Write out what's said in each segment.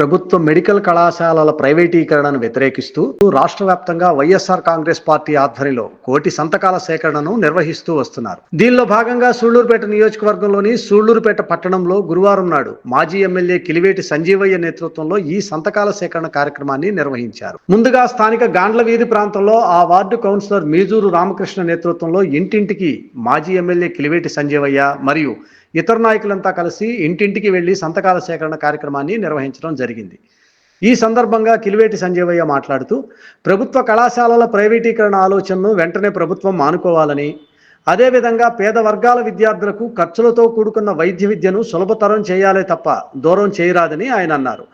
ప్రభుత్వ మెడికల్ కళాశాలల ప్రైవేటీకరణను వ్యతిరేకిస్తూ రాష్ట్ర వ్యాప్తంగా వైఎస్ఆర్ కాంగ్రెస్ పార్టీ ఆధ్వర్యంలో కోటి సంతకాల సేకరణను నిర్వహిస్తూ వస్తున్నారు. దీనిలో భాగంగా సూళ్ళూరుపేట నియోజకవర్గంలోని సూళ్ళూరుపేట పట్టణంలో గురువారం నాడు మాజీ ఎమ్మెల్యే కిలివేటి సంజీవయ్య నేతృత్వంలో ఈ సంతకాల సేకరణ కార్యక్రమాన్ని నిర్వహించారు. ముందుగా స్థానిక గాండ్ల వీధి ప్రాంతంలో ఆ వార్డు కౌన్సిలర్ మీజూరు రామకృష్ణ నేతృత్వంలో ఇంటింటికి మాజీ ఎమ్మెల్యే కిలివేటి సంజీవయ్య మరియు ఇతర నాయకులంతా కలిసి ఇంటింటికి వెళ్ళి సంతకాల సేకరణ కార్యక్రమాన్ని నిర్వహించడం జరిగింది. ఈ సందర్భంగా కిలివేటి సంజీవయ్య మాట్లాడుతూ ప్రభుత్వ కళాశాలల ప్రైవేటీకరణ ఆలోచనను వెంటనే ప్రభుత్వం మానుకోవాలని అదేవిధంగా పేద వర్గాల విద్యార్థులకు ఖర్చులతో కూడుకున్న వైద్య విద్యను సులభతరం చేయాలే తప్ప దూరం చేయరాదని ఆయన అన్నారు.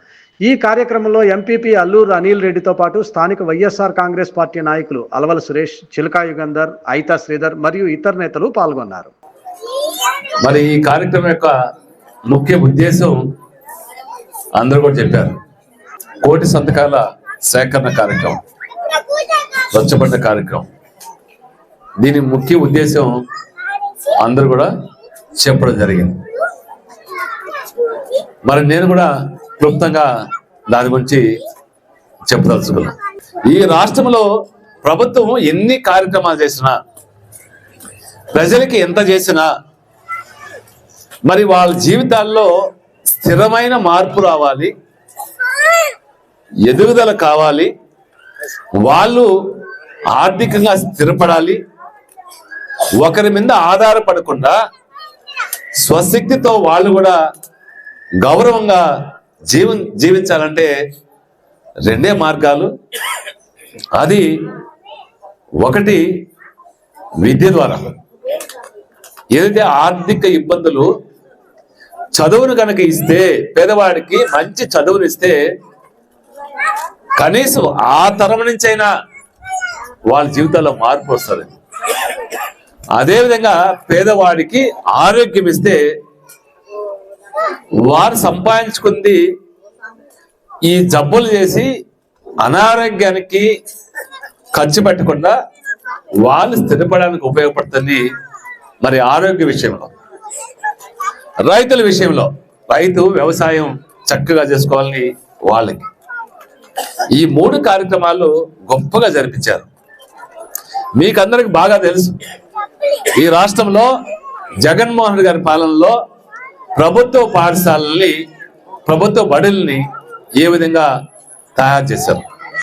ఈ కార్యక్రమంలో ఎంపీపీ అల్లూరు అనిల్ రెడ్డితో పాటు స్థానిక వైఎస్ఆర్ కాంగ్రెస్ పార్టీ నాయకులు అలవల సురేష్ చిలకా యుగంధర్ ఐతా శ్రీధర్ మరియు ఇతర నేతలు పాల్గొన్నారు. మరి ఈ కార్యక్రమం యొక్క ముఖ్య ఉద్దేశం అందరూ కూడా చెప్పారు. కోటి సంతకాల సేకరణ కార్యక్రమం స్వచ్ఛపడ్డ కార్యక్రమం. దీని ముఖ్య ఉద్దేశం అందరూ కూడా చెప్పడం జరిగింది. మరి నేను కూడా క్లుప్తంగా దాని గురించి చెప్పదలుచుకున్నా. ఈ రాష్ట్రంలో ప్రభుత్వం ఎన్ని కార్యక్రమాలు చేసినా ప్రజలకి ఎంత చేసినా మరి వాళ్ళ జీవితాల్లో స్థిరమైన మార్పు రావాలి. ఎదుగుదల కావాలి. వాళ్ళు ఆర్థికంగా స్థిరపడాలి. ఒకరి మీద ఆధారపడకుండా స్వశక్తితో వాళ్ళు కూడా గౌరవంగా జీవ జీవించాలంటే రెండే మార్గాలు. అది ఒకటి విద్య ద్వారా. ఏదైతే ఆర్థిక ఇబ్బందులు చదువును కనుక ఇస్తే పేదవాడికి మంచి చదువులు ఇస్తే కనీసం ఆ తరం నుంచైనా వాళ్ళ జీవితాల్లో మార్పు వస్తుంది. అదేవిధంగా పేదవాడికి ఆరోగ్యం ఇస్తే వారు సంపాదించుకుంది ఈ జబ్బులు చేసి అనారోగ్యానికి ఖర్చు పెట్టకుండా వాళ్ళు స్థిరపడడానికి ఉపయోగపడుతుంది మరి ఆరోగ్య విషయంలో. రైతుల విషయంలో రైతు వ్యవసాయం చక్కగా చేసుకోవాలని వాళ్ళకి. ఈ మూడు కార్యక్రమాలు గొప్పగా జరిపించారు. మీకందరికి బాగా తెలుసు. ఈ రాష్ట్రంలో జగన్మోహన్ రెడ్డి గారి పాలనలో ప్రభుత్వ పాఠశాలల్ని ప్రభుత్వ బడుల్ని ఏ విధంగా తయారు చేశారు.